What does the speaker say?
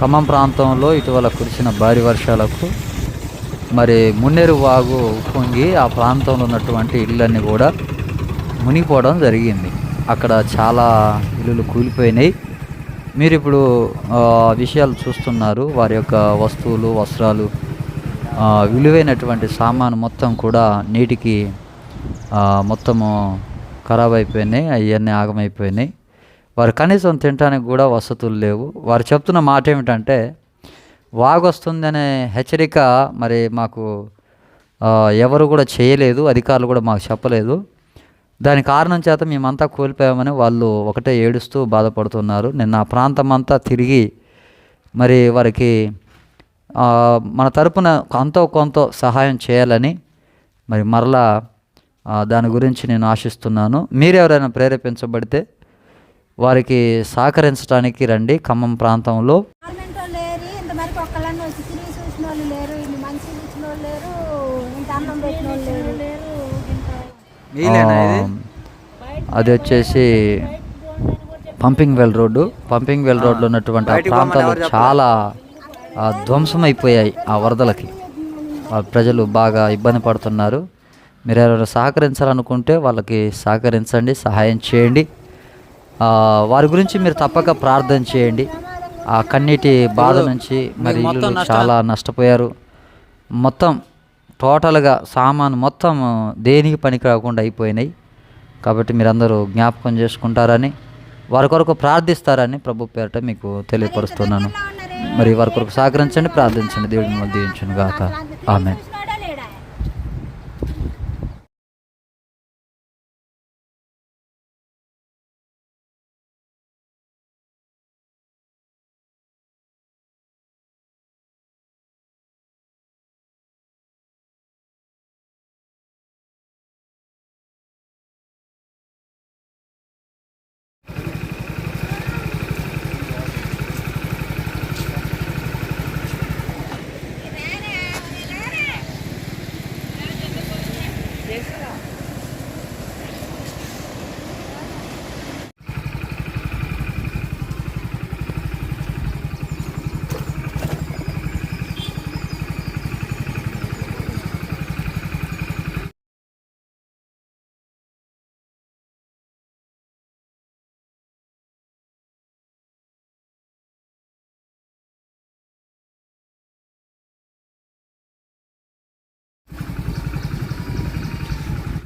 ఖమ్మం ప్రాంతంలో ఇటీవల కురిసిన భారీ వర్షాలకు మరి మున్నేరు వాగు ఉప్పొంగి ఆ ప్రాంతంలో ఉన్నటువంటి ఇళ్ళన్నీ కూడా మునిగిపోవడం జరిగింది. అక్కడ చాలా ఇల్లులు కూలిపోయినాయి. మీరు ఇప్పుడు విషయాలు చూస్తున్నారు. వారి యొక్క వస్తువులు వస్త్రాలు విలువైనటువంటి సామాను మొత్తం కూడా నీటికి మొత్తము ఖరాబ్ అయిపోయినాయి. అవన్నీ ఆగమైపోయినాయి. వారు కనీసం తినడానికి కూడా వసతులు లేవు. వారు చెప్తున్న మాట ఏమిటంటే వాగొస్తుందనే హెచ్చరిక మరి మాకు ఎవరు కూడా చేయలేదు అధికారులు కూడా మాకు చెప్పలేదు. దాని కారణం చేత మేమంతా కోల్పోయామని వాళ్ళు ఒకటే ఏడుస్తూ బాధపడుతున్నారు. నిన్న ఆ ప్రాంతం అంతా తిరిగి మరి వారికి మన తరపున కొంత కొంత సహాయం చేయాలని మరి మరలా దాని గురించి నేను ఆశిస్తున్నాను. మీరు ఎవరైనా ప్రేరేపించబడితే వారికి సహకరించడానికి రండి ఖమ్మం ప్రాంతంలో. అది వచ్చేసి pumping well road. Pumping well రోడ్లో ఉన్నటువంటి ఆ ప్రాంతాలు చాలా ఆ, ధ్వంసమైపోయాయి ఆ వరదలకి. ఆ ప్రజలు బాగా ఇబ్బంది పడుతున్నారు. మీరు ఎవరైనా సహకరించాలనుకుంటే వాళ్ళకి సహకరించండి సహాయం చేయండి. వారి గురించి మీరు తప్పక ప్రార్థన చేయండి. ఆ కన్నీటి బాధ నుంచి మరి చాలా నష్టపోయారు. మొత్తం టోటల్గా సామాను మొత్తం దేనికి పనికి రాకుండా అయిపోయినాయి. కాబట్టి మీరందరూ జ్ఞాపకం చేసుకుంటారని వారి కొరకు ప్రార్థిస్తారని ప్రభు పేరట మీకు తెలియపరుస్తున్నాను. మరి వారి కొరకు సహకరించండి ప్రార్థించండి. దేవుడి మిమ్మల్ని దీవించును గాక ఆమె Yes.